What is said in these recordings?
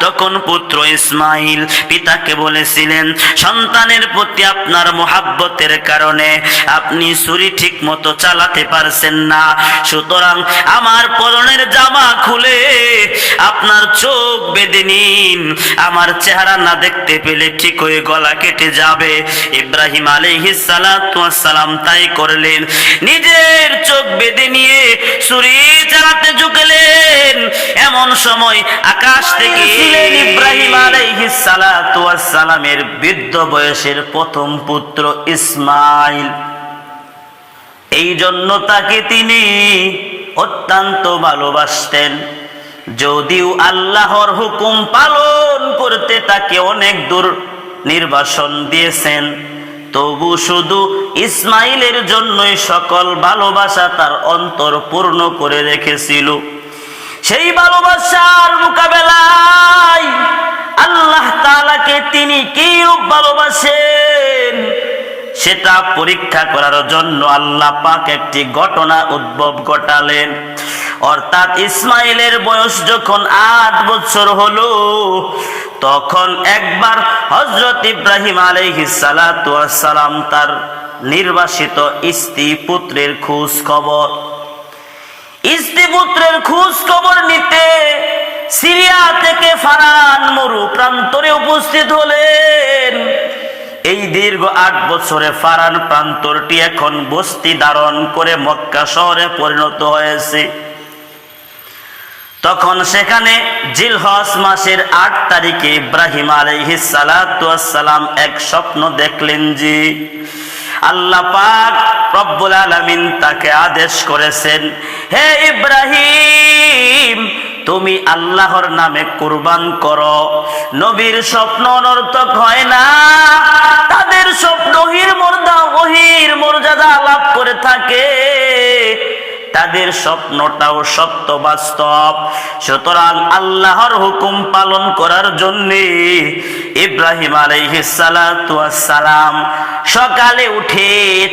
তখন পুত্র ইসমাইল পিতাকে বলেছিলেন, সন্তানের প্রতি আপনার মোহাব্বতের কারণে আপনি ছুরি ঠিক মতো চালাতে পারছেন না। সুতরাং আমার পরনের জামা খুলে আপনার চোখ বেঁধে নিন। আমার চেহারা না দেখতে পেলে ঠিক হয়ে গলা কেটে যাবে। ইব্রাহিম সালাম তাই করলেন। নিজের চোখ বেঁধে নিয়ে ছুরি চালাতে ঝুঁকলেন। এমন সময় আকাশ থেকে ইব্রাহিম আলাইহিস সালামের বৃদ্ধ বয়সের প্রথম পুত্র ইসমাইল। এই জন্য তাকে তিনি অত্যন্ত ভালোবাসতেন। যদিও আল্লাহর হুকুম পালন করতে তাকে অনেক দূর নির্বাসন দিয়েছেন তবু শুধু ইসমাইলের জন্যই সকল ভালোবাসা তার অন্তর পূর্ণ করে রেখেছিল। সেই ভালোবাসার মোকাবেলায় আল্লাহ তালাকে তিনি কি রূপ ভালোবাসেন? সেটা পরীক্ষা করার জন্য আল্লাহ পাক একটি ঘটনা উদ্ভব ঘটালেন। অর্থাৎ ইসমাইলের বয়স যখন আট বছর হলো, তখন একবার হজরত ইব্রাহিম আলাইহিস সালাম তার নির্বাসিত স্ত্রী পুত্রের খোঁজ খবর স্ত্রী পুত্রের খোঁজ খবর নিতে সিরিয়া থেকে ফারান মরু প্রান্তরে উপস্থিত হলেন। এই দীর্ঘ আট বছরে ফারান প্রান্তরটি এখন বস্তি ধারণ করে মক্কা শহরে পরিণত হয়েছে। তখন সেখানে জিলহস মাসের আট তারিখে ইব্রাহিম আলাইহিস সালাম এক স্বপ্ন দেখলেন যে আল্লাহ পাক রব্বুল আলামিন তাকে আদেশ করেছেন, হে ইব্রাহিম, তুমি আল্লাহর নামে কুরবান করো। নবীর স্বপ্ন অনর্থক হয় না। তাদের স্বপ্ন হির মর্দা ওহির মর্যাদা লাভ করে থাকে। তাদের স্বপ্নটাও সত্য বাস্তব। সুতরাং আল্লাহর হুকুম পালন করার জন্য ইব্রাহিম সালাম সকালে উঠে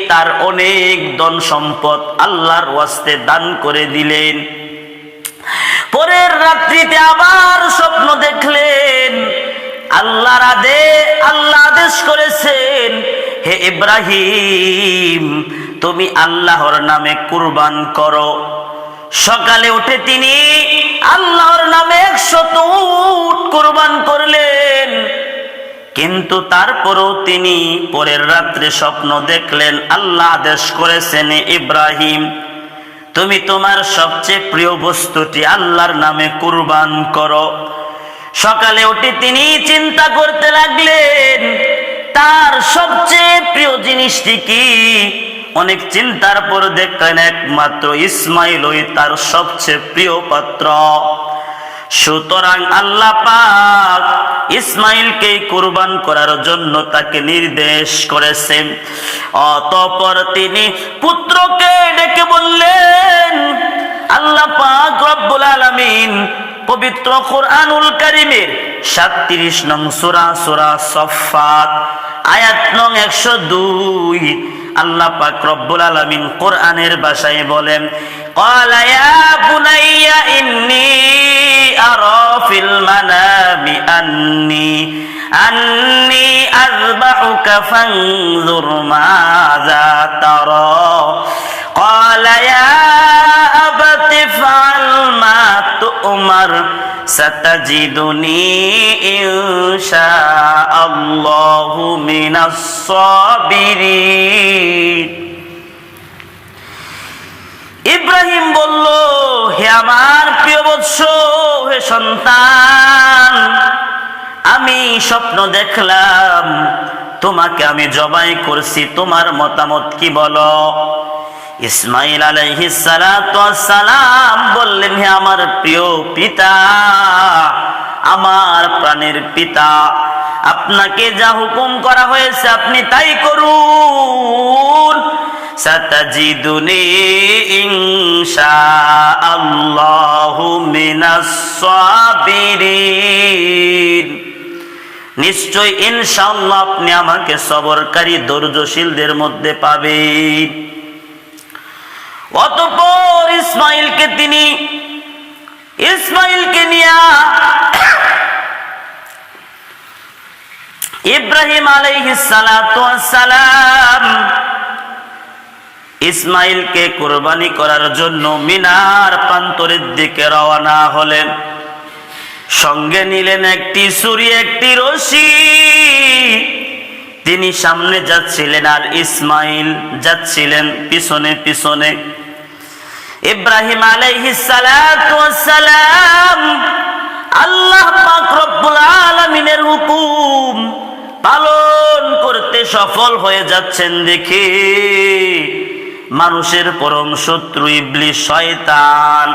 তার অনেক ধন সম্পদ আল্লাহর ওয়াস্তে দান করে দিলেন। পরের রাত্রিতে আবার স্বপ্ন দেখলেন। আল্লাহর আদে আল্লাহ আদেশ করেছেন, হে ইব্রাহিম তুমি আল্লাহর নামে কুরবান করো। সকালে উঠে তিনি আল্লাহর নামে একশত উট কুরবান করলেন। কিন্তু তারপরও তিনি পরের রাত্রে স্বপ্ন দেখলেন, আল্লাহ আদেশ করেছেন ইব্রাহিম, তুমি তোমার সবচেয়ে প্রিয় বস্তুটি আল্লাহর নামে কুরবান করো। সকালে উঠে তিনি চিন্তা করতে লাগলেন, তার সবচেয়ে প্রিয় জিনিসটি কি? অনেক চিন্তার পর দেখলেন একমাত্র ইসমাইল ওই তার সবচেয়ে প্রিয় পাত্র। সুতরাং আল্লাহ পাক ইসমাইলকে কুরবান করার জন্য তাকে নির্দেশ করেছেন। অতঃপর তিনি পুত্রকে ডেকে বললেন, আল্লাহ পাক রব্বুল আলামিন পবিত্র কোরআনুল কারিমের সাতত্রিশ নং সুরা সুরা সফাত আয়াত নং একশো দুই আল্লাহ পাক রব্বুল আলামিন কোরআনের ভাষায় বলেন, ক্বালা ইয়া বুনাইয়া ইন্নী আরা ফিল মানামি আন্নী আন্নী আযবাহুকা উমর, সতজিদুনি ইনশা মিনাস ইব্রাহিম বলল, হে আমার প্রিয় বৎস, হে সন্তান, আমি স্বপ্ন দেখলাম, তোমাকে আমি জবাই করছি, তোমার মতামত কি বলো? ইসমাইল সালাম বললেন, হে আমার প্রিয় পিতা, আমার প্রাণের পিতা, আপনাকে যা হুকুম করা হয়েছে আপনি তাই করুন। নিশ্চয় ইনশাআল্লাহ আপনি আমাকে সবরকারী ধৈর্যশীলদের মধ্যে পাবেন। অতপর ইসমাইলকে তিনি ইসমাইলকে নিয়া ইব্রাহিম আলাইহিসালাম ইসমাইলকে কোরবানি করার জন্য মিনার প্রান্তরের দিকে রওনা হলেন। সঙ্গে নিলেন একটি সুরি একটি রশি। তিনি সামনে যাচ্ছিলেন আর ইসমাইল যাচ্ছিলেন পিছনে পিছনে। ইব্রাহিম আলাইহিস সালাতু সালাম আল্লাহ রব্বুল আলামিনের হুকুম পালন করতে সফল হয়ে যাচ্ছেন দেখে। মানুষের পরম শত্রু ইবলিশ শয়তান।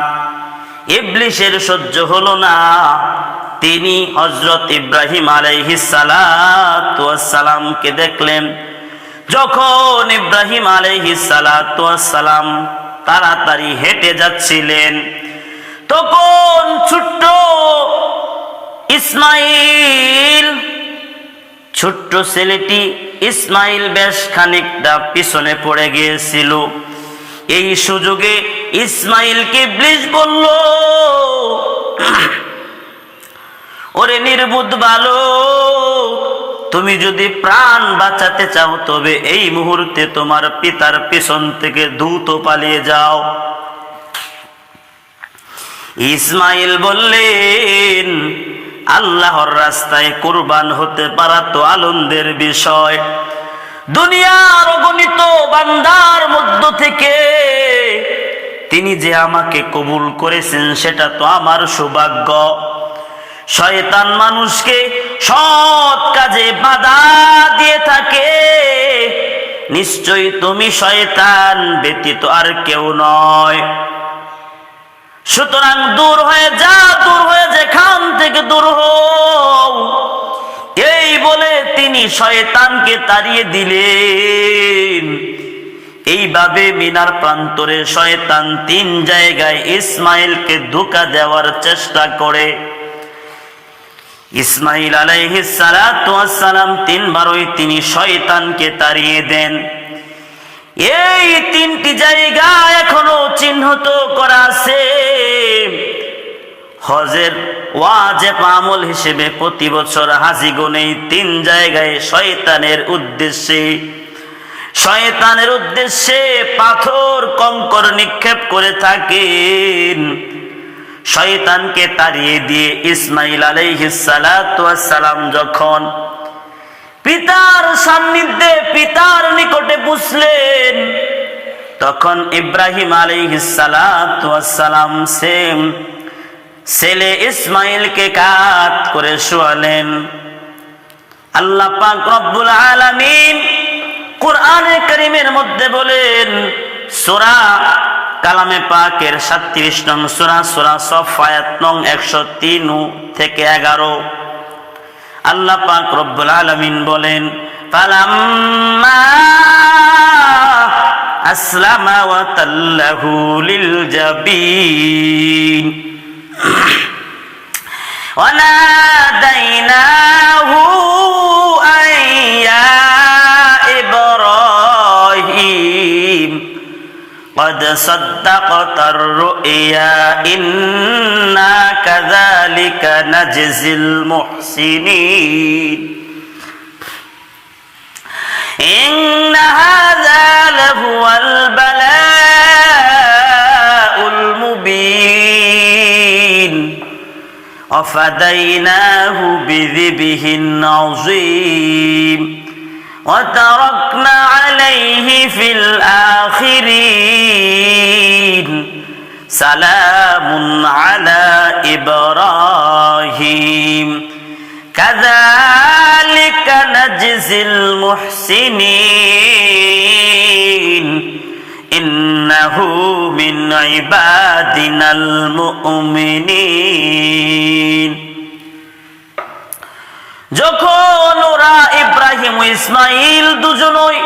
ইবলিশের সহ্য হলো না। তিনি হজরত ইব্রাহিম আলাইহিস সালাতু সালামকে দেখলেন। যখন ইব্রাহিম আলাইহিস সালাতু সালাম তাড়াতাড়ি হেঁটে যাচ্ছিলেন, তখন ছোট্ট ইসমাইল, ছোট্ট ছেলেটি ইসমাইল বেশ খানিকটা পিছনে পড়ে গিয়েছিল। এই সুযোগে ইসমাইলকে ব্লিজ বলল ওরে নির্বুধ ভালো তুমি যদি প্রাণ বাঁচাতে চাও, তবে এই মুহূর্তে তোমার পিতার পিছন থেকে দ্রুত পালিয়ে যাও। ইসমাইল বললেন, আল্লাহর রাস্তায় কুরবান হতে পারা তো আনন্দের বিষয়। দুনিয়ার অগণিত বান্দার মধ্য থেকে তিনি যে আমাকে কবুল করেছেন, সেটা তো আমার সৌভাগ্য। শয়তান মানুষকে সৎ কাজে বাধা দিয়ে থাকে। নিশ্চয়ই তুমি শয়তান, ব্যতীত আর কেউ নয়। সুতরাং দূর হয়ে যা, দূর হয়ে যেখান থেকে দূর হও। এই বলে তিনি শয়তানকে তাড়িয়ে দিলেন। এইভাবে মিনার প্রান্তরে শয়তান তিন জায়গায় ইসমাইলকে ধোকা দেওয়ার চেষ্টা করে। ইসমাইল আলাইহিস সালাম তিনবারই তিনি শয়তানকে তাড়িয়ে দেন। এই তিনটি জায়গা এখনও চিহ্নিত করা আছে। হজের ওয়াজেব আমল হিসেবে প্রতি বছর হাজিগণ এই তিন জায়গায় শয়তানের উদ্দেশ্যে শয়তানের উদ্দেশ্যে পাথর কঙ্কর নিক্ষেপ করে থাকেন। শয়তানকে তাড়িয়ে দিয়ে ইসমাইল সালাম যখন পিতার সান্নিধ্যে পিতার নিকটে বুঝলেন, তখন ইব্রাহিম আলাইহিসালাম সেম ছেলে ইসমাইলকে কাত করে শোয়ালেন। আল্লাহ পাক রব্বুল আলামিন কোরআনে করিমের মধ্যে বলেন, সূরা কালামে পাকের সাতত্রিশ নং সুরা সুরা সফায়াত নং একশো তিন থেকে এগারো। আল্লাহ পাক রব্বুল আলমিন বলেন পালাম্মা আসলামা ওয়া আইয়া قد صدقت الرؤيا إنا كذلك نجزي المحسنين. إن هذا لهو البلاء المبين. وفديناه بذبه عظيم. وتركنا عليه في الآخرين. سلام على إبراهيم. كذلك نجزي المحسنين. إنه من عبادنا المؤمنين. যখন ওরা ইব্রাহিম ইসমাইল দুজনই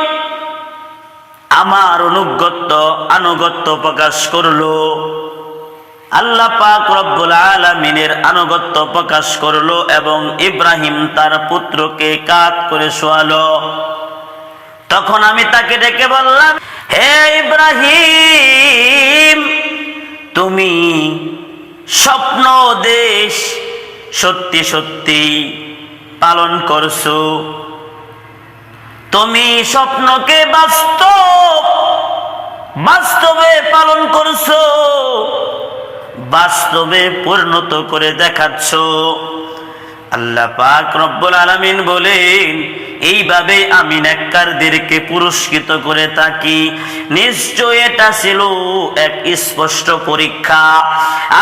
আমার অনুগত্য, আনুগত্য প্রকাশ করল। আল্লাহ পাক রব্বুল আলামিনের আনুগত্য প্রকাশ করল এবং ইব্রাহিম তার পুত্রকে কাত করে শোয়ালো। তখন আমি তাকে ডেকে বললাম, হে ইব্রাহিম, তুমি স্বপ্ন দেশ সত্যি সত্যি পালন করছ। তুমি স্বপ্নকে বাস্তব, বাস্তবে পালন করছ, বাস্তবে পরিণত করে দেখাচ্ছ। আল্লাহ পাক রব্বুল আলামিন বলেন, এইভাবে আমি নেককারদেরকে পুরস্কৃত করে থাকি। নিশ্চয় এটা ছিল এক স্পষ্ট পরীক্ষা।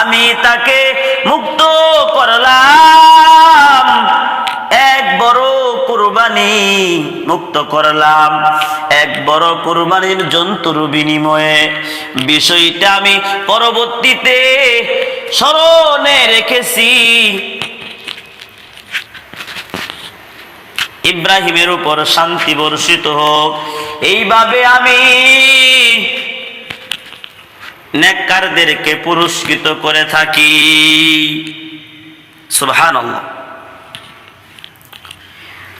আমি তাকে মুক্ত করলাম। এক বড় কুরবানি মুক্ত করলাম। এক বড় কুরবানির জন্তুর বিনিময়ে বিষয়টা আমি পরবর্তীতে স্মরণে রেখেছি। ইব্রাহিমের উপর শান্তি বর্ষিত হোক। এইভাবে আমি নেককারদেরকে পুরস্কৃত করে থাকি। সুবহানাল্লাহ।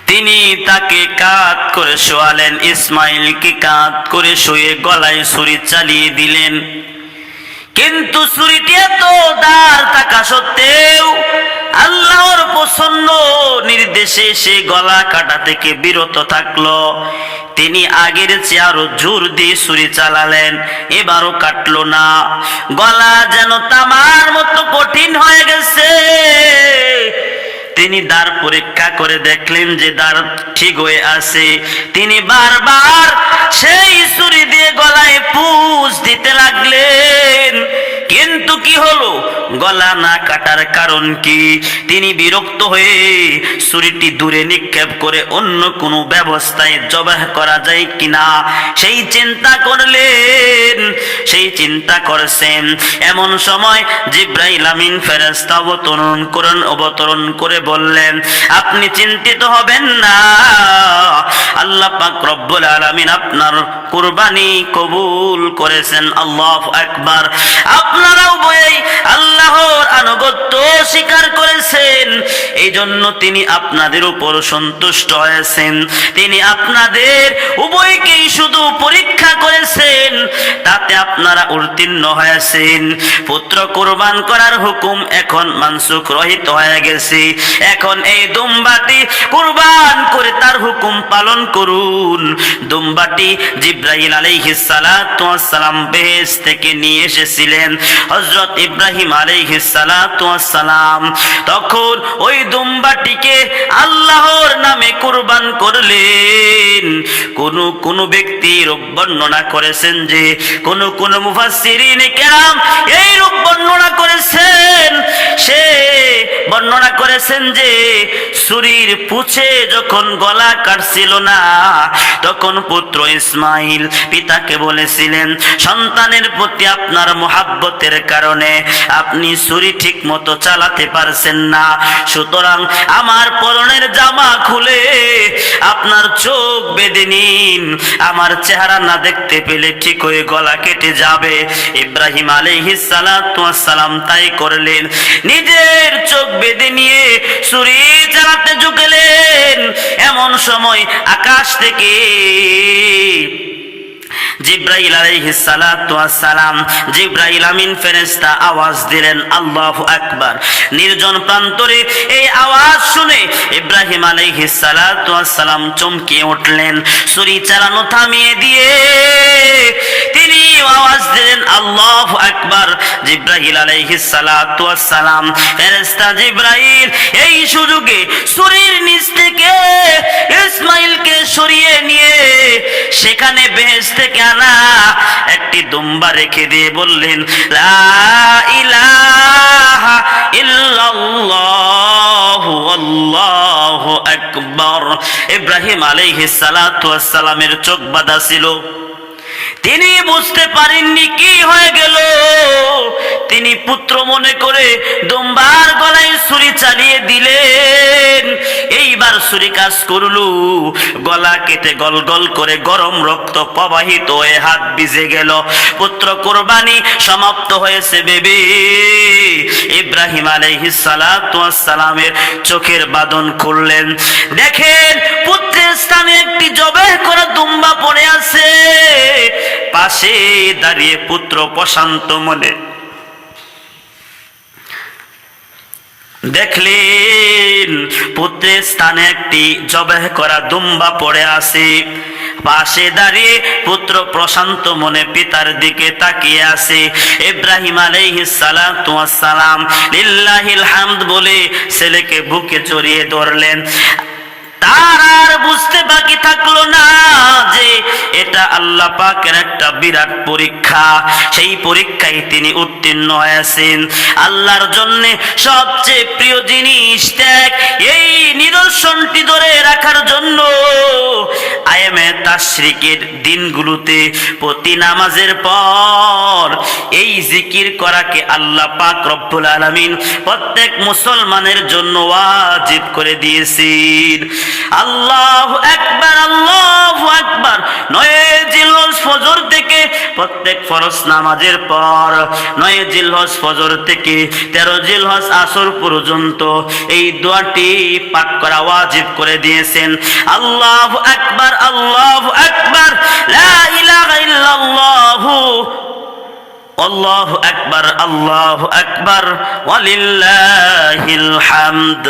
তিনি তাকে কাত করে শোয়ালেন। ইসমাইলকে কাত করে শুয়ে গলায় ছুরি চালিয়ে দিলেন। কিন্তু ছুরিটি এত দার থাকা সত্ত্বেও আল্লাহর প্রসন্ন নির্দেশে সে গলা কাটা থেকে বিরত থাকল। তিনি আগের চেয়ে আরও জোর দিয়ে ছুরি চালালেন, এবারও কাটলো না। গলা যেন তামার মতো কঠিন হয়ে গেছে। তিনি দ্বার পরীক্ষা করে দেখলেন যে দ্বার ঠিক হয়ে আছে। তিনি বারবার সেই ছুরি দিয়ে গলায় পুষ দিতে লাগলেন। কিন্তু কি হলো? গলা না কাটার কারণ কি? তিনি বিরক্ত হয়ে ছুরিটি দূরে নিক্ষেপ করে অন্য কোনো ব্যবস্থায় জবাহ করা যায় কিনা? সেই চিন্তা করলেন, সেই চিন্তা করেছেন। এমন সময় জিব্রাইল আমিন ফেরেস্তা অবতরণ করেন অবতরণ করে বললেন, আপনি চিন্তিত হবেন না। আল্লাহ পাক রব্বুল আলামিন আপনার কুরবানি কবুল করেছেন। আল্লাহ আকবার। আপনারা উভয়ই আল্লাহর আনুগত্য স্বীকার করেছেন। এই জন্য তিনি আপনাদের উপর সন্তুষ্ট হয়েছেন। তিনি আপনাদের উভয়কেই শুধু পরীক্ষা করেছেন, তাতে আপনারা উত্তীর্ণ হয়েছেন। পুত্র কোরবান করার হুকুম এখন মানসুখ রহিত হয়ে গেছে। এখন এই দুম্বাটি কুরবান করে তার হুকুম পালন করুন। দুম্বাটি জিব্রাহিল আলাইহিস সালাম বেহেশ থেকে নিয়ে এসেছিলেন। হযরত ইব্রাহিম আলাইহিস সালাতু সালাম তখন ওই দুম্বাটিকে আল্লাহর নামে কুরবান করলেন। কোন কোন ব্যক্তির বর্ণনা করেছেন যে, কোন কোন মুফাসসিরিন কেরাম এই রূপ বর্ণনা করেছেন। সে বর্ণনা করেছেন যে, ছুরির পুছে যখন গলা কাটছিল না, তখন পুত্র ইসমাইল পিতাকে বলেছিলেন, সন্তানের প্রতি আপনার মোহাব্বতের কারণে আপনি ছুরি ঠিক মতো চালাতে পারছেন না। সুতরাং আমার পরনের জামা খুলে আপনার চোখ বেঁধে নিন। আমার চেহারা না দেখতে পেলে ঠিক হয়ে গলা কেটে যাবে। ইব্রাহিম সালাম তাই করলেন। নিজের চোখ বেঁধে নিয়ে ছুরি চালাতে ঝুঁকলেন। এমন সময় আকাশ থেকে জিব্রাইল আলাইহিস সালাতু ওয়াস সালাম জিব্রাইল আমিন ফেরেশতা আওয়াজ দিলেন, আল্লাহু আকবার। নির্জন প্রান্তরে এই আওয়াজ শুনে ইব্রাহিম আলাইহিস সালাতু ওয়াস সালাম চমকে উঠলেন চালানো থামিয়ে দিয়ে তিনি আওয়াজ দিলেন, আল্লাহু আকবার। জিব্রাইল আলাইহিস সালাতু ওয়াস সালাম ফেরেশতা জিব্রাইল এই সুযোগে ছুরির নিচ থেকে ইসমাইলকে সরিয়ে নিয়ে সেখানে বেহেশ থেকে আনা একটি দুম্বা রেখে দিয়ে বললেন, লা ইলাহা ইব্রাহিম আলাইহিস সালাতু ওয়াস সালামের চোখ বাঁধা ছিল। তিনি বুঝতে পারেননি কি হয়ে গেল। তিনি পুত্র মনে করে দুম্বার গলায় ছুরি চালিয়ে দিলেন। এইবার ছুরি কাজ করলু। গলা কেটে গল গল করে গরম রক্ত প্রবাহিত হয়ে হাত ভিজে গেল। পুত্র কোরবানি সমাপ্ত হয়েছে বেবি। ইব্রাহিম সালামের চোখের বাঁধন খুললেন। দেখেন, পুত্রের স্থানে একটি জবে করা দুম্বা পড়ে আছে। পাশে দাঁড়িয়ে পুত্র প্রশান্ত মনে। দেখলেন পুত্রের স্থানে একটি জবাহ করা দুম্বা পড়ে আছে। পাশে দাঁড়িয়ে পুত্র প্রশান্ত মনে পিতার দিকে তাকিয়ে আছে। ইব্রাহিম আলাইহিস সালাতু ওয়াস সালাম, লিল্লাহিল হামদ বলে ছেলেকে বুকে জড়িয়ে ধরলেন। তার আর বুঝতে বাকি থাকল না যে এটা আল্লাহ পাকের একটা বিরাট পরীক্ষা। সেই পরীক্ষায় তিনি উত্তীর্ণ হয়েছেন। আল্লাহর জন্য সবচেয়ে প্রিয় জিনিস ত্যাগ এই নিদর্শনটি ধরে রাখার জন্য আইএমএ তাশরিকের দিনগুলোতে প্রতি নামাজের পর এই জিকির করাকে আল্লাহ পাক রব্বুল আলামিন প্রত্যেক মুসলমানের জন্য ওয়াজিব করে দিয়েছেন। আল্লাহ একবার আল্লাহ একবার নয় জিলহজ ফজর থেকে প্রত্যেক ফরজ নামাজের পর, নয় জিলহজ ফজর থেকে তেরো জিলহজ আসর পর্যন্ত এই দোয়াটি পাঠ করা ওয়াজিব করে দিয়েছেন। আল্লাহ একবার আল্লাহ একবার লা ইলাহা ইল্লাল্লাহু। আল্লাহ আকবার আল্লাহ আকবার। ওয়ালিল্লাহিল হামদ।